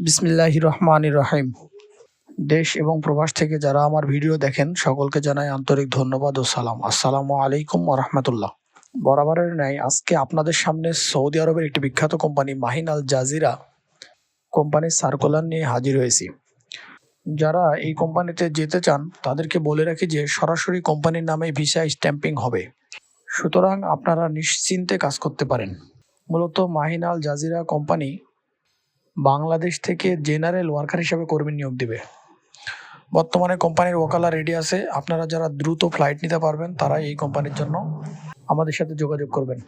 বিসমিল্লাহ রহমান রহিম দেশ এবং প্রবাস থেকে যারা আমার ভিডিও দেখেন, সকলকে জানাই আন্তরিক ধন্যবাদ ও সালাম। আসসালামু আলাইকুম রহমতুল্লাহ। বরাবরের ন্যায়, আজকে আপনাদের সামনে সৌদি আরবের একটি বিখ্যাত কোম্পানি, মাহিন আল জাজিরা কোম্পানির সার্কুলার নিয়ে হাজির হয়েছি। যারা এই কোম্পানিতে যেতে চান, তাদেরকে বলে রাখি যে, সরাসরি কোম্পানির নামে ভিসা স্ট্যাম্পিং হবে। সুতরাং আপনারা নিশ্চিন্তে কাজ করতে পারেন। মূলত Mahin Al Jazira company Bangladesh থেকে জেনারেল ওয়ার্কার হিসাবে কর্মী নিয়োগ দিবে। বর্তমানে কোম্পানির ওকালা রেডি আছে। আপনারা যারা দ্রুত ফ্লাইট নিতে পারবেন তারা এই কোম্পানির জন্য আমাদের সাথে যোগাযোগ করবেন।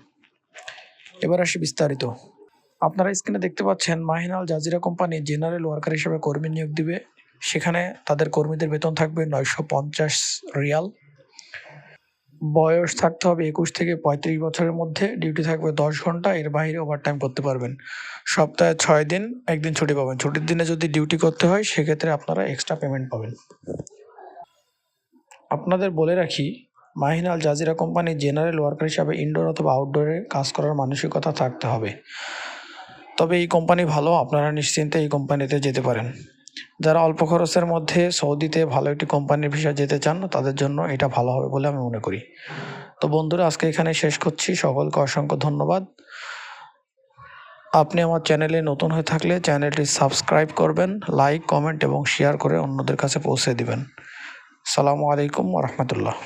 এবার আসি বিস্তারিত। আপনারা স্ক্রিনে দেখতে পাচ্ছেন, Mahin Al Jazira company general worker হিসেবে কর্মী নিয়োগ দিবে। সেখানে তাদের কর্মীদের বেতন থাকবে নয়শো পঞ্চাশ রিয়াল। বয়স থাকতে হবে একুশ থেকে পঁয়ত্রিশ বছরের মধ্যে ডিউটি থাকবে দশ ঘণ্টা, এর বাইরে ওভারটাইম করতে পারবেন। সপ্তাহে ছয় দিন, একদিন ছুটি পাবেন। ছুটির দিনে যদি ডিউটি করতে হয়, সেক্ষেত্রে আপনারা এক্সট্রা পেমেন্ট পাবেন। আপনাদের বলে রাখি Mahin Al Jazira company general worker হিসাবে ইনডোর অথবা আউটডোরে কাজ করার মানসিকতা থাকতে হবে। তবে এই কোম্পানি ভালো, আপনারা নিশ্চিন্তে এই কোম্পানিতে যেতে পারেন। যারা অল্প খরচের মধ্যে সৌদিতে ভালো একটি কোম্পানির ভিসা যেতে চান, তাদের জন্য এটা ভালো হবে বলে আমি মনে করি। তো বন্ধুরা, আজকে এখানে শেষ করছি। সকলকে অসংখ্য ধন্যবাদ। আপনি আমার চ্যানেলে নতুন হয়ে থাকলে চ্যানেলটি সাবস্ক্রাইব করবেন, লাইক, কমেন্ট এবং শেয়ার করে অন্যদের কাছে পৌঁছে দিবেন। সালামু আলাইকুম রহমতুল্লাহ।